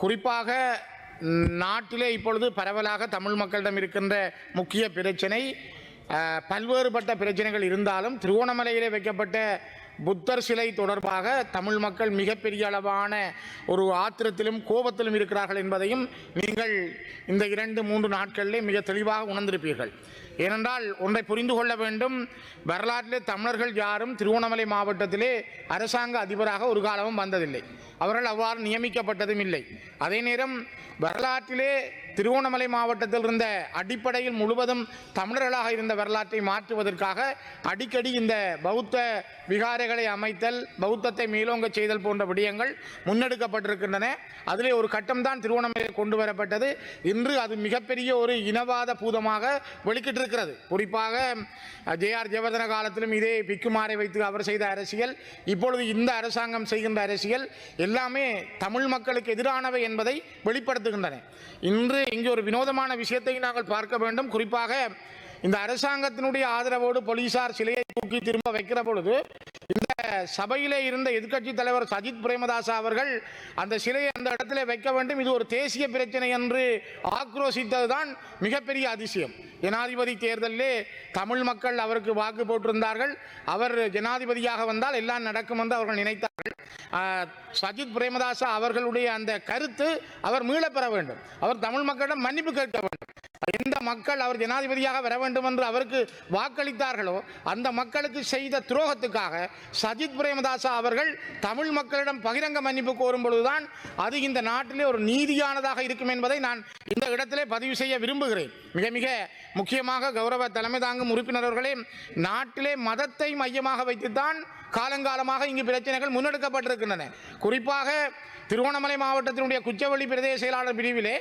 குறிப்பாக நாட்டிலே இப்பொழுது பரவலாக தமிழ் மக்களிடம் இருக்கின்ற முக்கிய பிரச்சனை பல்வேறுபட்ட பிரச்சனைகள் இருந்தாலும் திருவோணமலையிலே வைக்கப்பட்ட புத்தர் சிலை தொடர்பாக தமிழ் மக்கள் மிகப்பெரிய அளவான ஒரு ஆத்திரத்திலும் கோபத்திலும் இருக்கிறார்கள் என்பதையும் நீங்கள் இந்த இரண்டு மூன்று நாட்களிலே மிக தெளிவாக உணர்ந்திருப்பீர்கள். ஏனென்றால் ஒன்றை புரிந்து கொள்ள வேண்டும். வரலாற்றிலே தமிழர்கள் யாரும் திருவோணமலை மாவட்டத்திலே அரசாங்க அதிபராக ஒரு காலமும் வந்ததில்லை. அவர்கள் அவ்வாறு நியமிக்கப்பட்டதும் இல்லை. அதே நேரம் வரலாற்றிலே திருவோணமலை மாவட்டத்தில் இருந்த அடிப்படையில் முழுவதும் தமிழர்களாக இருந்த வரலாற்றை மாற்றுவதற்காக அடிக்கடி இந்த பௌத்த விகாரைகளை அமைத்தல் பௌத்தத்தை மேலோங்க செய்தல் போன்ற விடயங்கள் முன்னெடுக்கப்பட்டிருக்கின்றன. அதிலே ஒரு கட்டம்தான் திருவண்ணாமலையில் கொண்டு வரப்பட்டது. இன்று அது மிகப்பெரிய ஒரு இனவாத பூதமாக வெளிக்கிட்டிருக்கிறது. குறிப்பாக ஜே ஆர் ஜெயவர்தன காலத்திலும் இதே பிக்குமாரை வைத்து அவர் செய்த அரசியல் இப்பொழுது இந்த அரசாங்கம் செய்கின்ற அரசியல் எல்லாமே தமிழ் மக்களுக்கு எதிரானவை என்பதை வெளிப்படுத்துகின்றன. இன்று இங்கே ஒரு வினோதமான விஷயத்தை நாங்கள் பார்க்க வேண்டும். குறிப்பாக இந்த அரசாங்கத்தினுடைய ஆதரவோடு போலீசார் சிலையை தூக்கி திரும்ப வைக்கிற பொழுது இந்த சபையிலே இருந்த எதிர்க்கட்சி தலைவர் சஜித் பிரேமதாசா அவர்கள் அந்த சிலையை அந்த இடத்திலே வைக்க வேண்டும். இது ஒரு தேசிய பிரச்சனை என்று ஆக்ரோசித்ததுதான் மிகப்பெரிய அதிசயம். ஜனாதிபதி தேர்தலிலே தமிழ் மக்கள் அவருக்கு வாக்கு போட்டிருந்தார்கள். அவர் ஜனாதிபதியாக வந்தால் எல்லாம் நடக்கும் என்று அவர்கள் நினைத்தார்கள். சஜித் பிரேமதாசா அவர்களுடைய அந்த கருத்து அவர் மீளப் பெற வேண்டும். அவர் தமிழ் மக்களிடம் மன்னிப்பு கேட்க வேண்டும். எந்த மக்கள் அவர் ஜனாதிபதியாக வர வேண்டும் என்று அவருக்கு வாக்களித்தார்களோ அந்த மக்களுக்கு செய்த துரோகத்துக்காக சஜித் பிரேமதாசா அவர்கள் தமிழ் மக்களிடம் பகிரங்க மன்னிப்பு கோரும் பொழுதுதான் அது இந்த நாட்டிலே ஒரு நீதியானதாக இருக்கும் என்பதை நான் இந்த இடத்திலே பதிவு செய்ய விரும்புகிறேன். மிக மிக முக்கியமாக கௌரவ தலைமை தாங்கும் உறுப்பினர்களே நாட்டிலே மதத்தை மையமாக வைத்துத்தான் காலங்காலமாக இங்கு பிரச்சனைகள் முன்னெடுக்கப்பட்டிருக்கின்றன. குறிப்பாக திருவண்ணாமலை மாவட்டத்தினுடைய குச்சவெளி பிரதேச செயலாளர் பிரிவிலே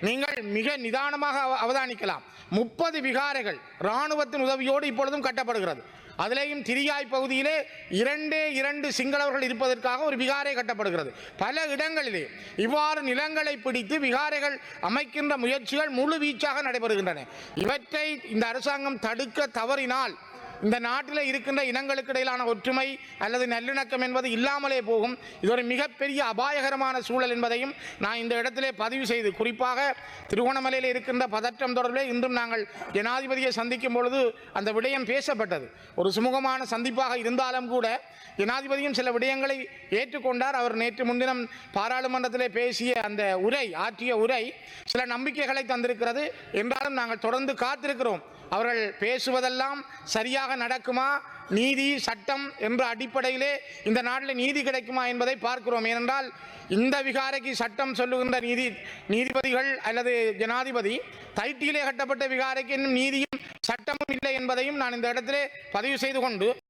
நீங்கள் மிக நிதானமாக அவ- அவதானிக்கலாம். முப்பது விகாரைகள் இராணுவத்தின் உதவியோடு இப்பொழுதும் கட்டப்படுகிறது. அதிலேயும் திரியாய் பகுதியிலே இரண்டே இரண்டு சிங்களவர்கள் இருப்பதற்காக ஒரு விகாரை கட்டப்படுகிறது. பல இடங்களிலே இவ்வாறு நிலங்களை பிடித்து விகாரைகள் அமைக்கின்ற முயற்சிகள் முழு வீச்சாக நடைபெறுகின்றன. இவற்றை இந்த அரசாங்கம் தடுக்க தவறினால் இந்த நாட்டில் இருக்கின்ற இனங்களுக்கு இடையிலான ஒற்றுமை அல்லது நல்லிணக்கம் என்பது இல்லாமலே போகும். இது ஒரு மிகப்பெரிய அபாயகரமான சூழல் என்பதையும் நான் இந்த இடத்திலே பதிவு செய்து குறிப்பாக திருகோணமலையில் இருக்கின்ற பதற்றம் தொடர்பில் இன்றும் நாங்கள் ஜனாதிபதியை சந்திக்கும் பொழுது அந்த விடயம் பேசப்பட்டது. ஒரு சுமூகமான சந்திப்பாக இருந்தாலும் கூட ஜனாதிபதியும் சில விடயங்களை ஏற்றுக்கொண்டார். அவர் நேற்று முன்தினம் பாராளுமன்றத்திலே பேசிய அந்த உரை ஆற்றிய உரை சில நம்பிக்கைகளை தந்திருக்கிறது. என்றாலும் நாங்கள் தொடர்ந்து காத்திருக்கிறோம். அவர்கள் பேசுவதெல்லாம் சரியாக நடக்குமா? நீதி சட்டம் என்ற அடிப்படையிலே இந்த நாட்டில் நீதி கிடைக்குமா என்பதை பார்க்கிறோம். ஏனென்றால் இந்த விகாரைக்கு சட்டம் சொல்லுகின்ற நீதி நீதிபதிகள் அல்லது ஜனாதிபதி தைட்டியிலே கட்டப்பட்ட விகாரைக்கு இன்னும் நீதியும் சட்டமும் இல்லை என்பதையும் நான் இந்த இடத்திலே பதிவு செய்து கொண்டு